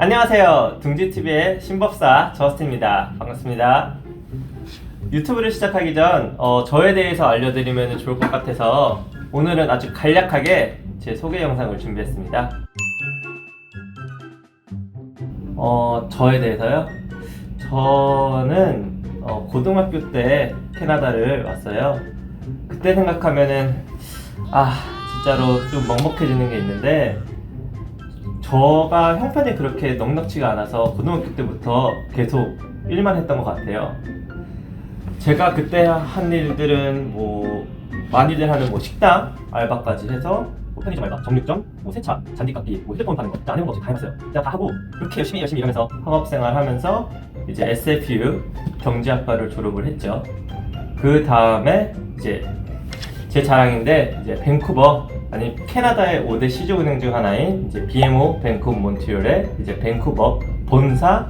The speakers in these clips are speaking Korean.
안녕하세요. 둥지TV의 신법사 저스트입니다. 반갑습니다. 유튜브를 시작하기 전 어, 저에 대해서 알려드리면 좋을 것 같아서 오늘은 아주 간략하게 제 소개 영상을 준비했습니다. 어, 저에 대해서요? 저는 어, 고등학교 때 캐나다를 왔어요. 그때 생각하면은 아 진짜로 좀 먹먹해지는 게 있는데 저가 형편이 그렇게 넉넉지가 않아서 고등학교 때부터 계속 일만 했던 것 같아요. 제가 그때 한 일들은 뭐 많이들 하는 뭐 식당 알바까지 해서 뭐 편의점 알바, 정육점, 뭐 세차, 잔디 깎기, 뭐 휴대폰 파는 거, 진짜 안 해본 거 없이 다 해봤어요. 제가 다 하고 그렇게 열심히 열심히 일하면서 학업생활 하면서 이제 SFU 경제학과를 졸업을 했죠. 그 다음에 이제 제 자랑인데 이제 밴쿠버 아니 캐나다의 5대 시조 은행 중 하나인 이제 BMO 밴쿠버 몬트리올의 이제 밴쿠버 본사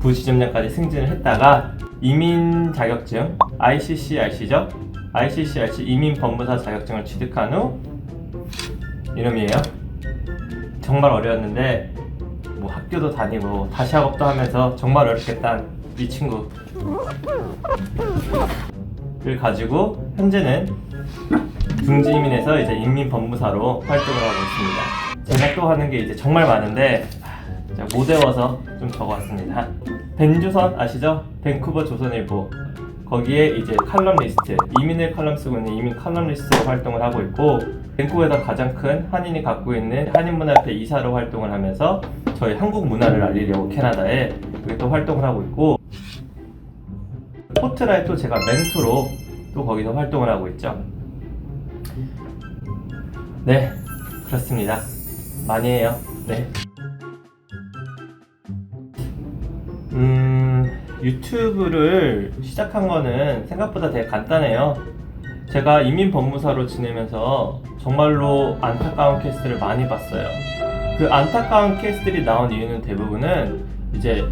부지점장까지 승진을 했다가 이민 자격증 ICCRC죠? ICCRC 이민 법무사 자격증을 취득한 후 이놈이에요. 정말 어려웠는데 뭐 학교도 다니고 다시 학업도 하면서 정말 어렵겠다는 이 친구 를 가지고 현재는 중지이민에서 이제 인민법무사로 활동을 하고 있습니다. 제가 또 하는 게 이제 정말 많은데 하, 못 외워서 좀 적어왔습니다. 벤조선 아시죠? 밴쿠버 조선일보 거기에 이제 칼럼리스트 이민을 칼럼 쓰고 있는 이민 칼럼리스트로 활동을 하고 있고 밴쿠버에서 가장 큰 한인이 갖고 있는 한인문화협회 이사로 활동을 하면서 저희 한국 문화를 알리려고 캐나다에 또 활동을 하고 있고 포트라에 또 제가 멘토로 또 거기서 활동을 하고 있죠. 네, 그렇습니다. 많이 해요. 네. 음, 유튜브를 시작한 거는 생각보다 되게 간단해요. 제가 이민 법무사로 지내면서 정말로 안타까운 케이스를 많이 봤어요. 그 안타까운 케이스들이 나온 이유는 대부분은 이제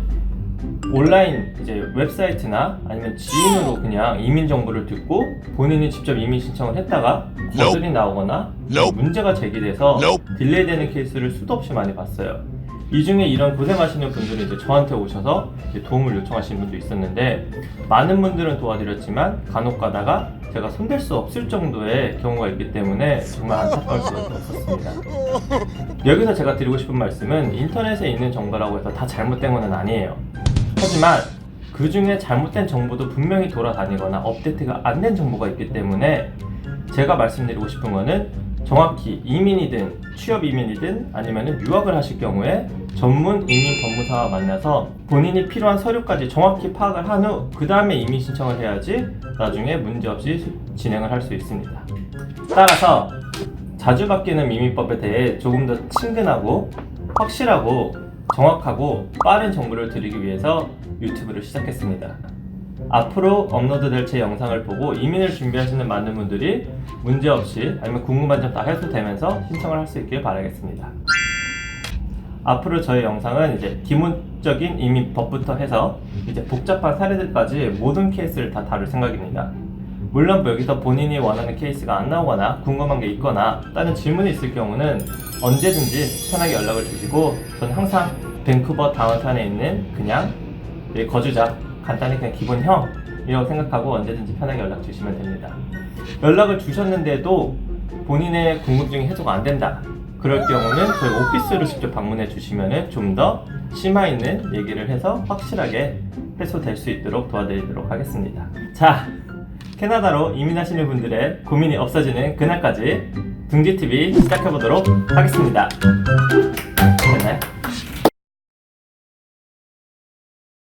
온라인 이제 웹사이트나 아니면 지인으로 그냥 이민 정보를 듣고 본인이 직접 이민 신청을 했다가 거절이 나오거나. 문제가 제기돼서. 딜레이되는 케이스를 수도 없이 많이 봤어요. 이 중에 이런 고생하시는 분들은 이제 저한테 오셔서 이제 도움을 요청하시는 분도 있었는데 많은 분들은 도와드렸지만 간혹 가다가 제가 손댈 수 없을 정도의 경우가 있기 때문에 정말 안타까울 수밖에 없었습니다. 여기서 제가 드리고 싶은 말씀은 인터넷에 있는 정보라고 해서 다 잘못된 건 아니에요. 하지만 그 중에 잘못된 정보도 분명히 돌아다니거나 업데이트가 안 된 정보가 있기 때문에 제가 말씀드리고 싶은 거는 정확히 이민이든 취업 이민이든 아니면 유학을 하실 경우에 전문 이민 법무사와 만나서 본인이 필요한 서류까지 정확히 파악을 한 후 그 다음에 이민 신청을 해야지 나중에 문제없이 진행을 할 수 있습니다. 따라서 자주 바뀌는 이민법에 대해 조금 더 친근하고 확실하고 정확하고 빠른 정보를 드리기 위해서 유튜브를 시작했습니다. 앞으로 업로드될 제 영상을 보고 이민을 준비하시는 많은 분들이 문제없이 아니면 궁금한 점 다 해소되면서 신청을 할 수 있길 바라겠습니다. 앞으로 저희 영상은 이제 기본적인 이민법부터 해서 이제 복잡한 사례들까지 모든 케이스를 다 다룰 생각입니다. 물론 뭐 여기서 본인이 원하는 케이스가 안 나오거나 궁금한 게 있거나 다른 질문이 있을 경우는 언제든지 편하게 연락을 주시고 저는 항상 밴쿠버 다운타운에 있는 그냥 내 거주자 간단히 그냥 기본형 이라고 생각하고 언제든지 편하게 연락 주시면 됩니다. 연락을 주셨는데도 본인의 궁금증이 해소가 안 된다. 그럴 경우는 저희 오피스를 직접 방문해 주시면 좀 더 심화 있는 얘기를 해서 확실하게 해소될 수 있도록 도와드리도록 하겠습니다. 자, 캐나다로 이민하시는 분들의 고민이 없어지는 그날까지 둥지TV 시작해보도록 하겠습니다. 됐나요?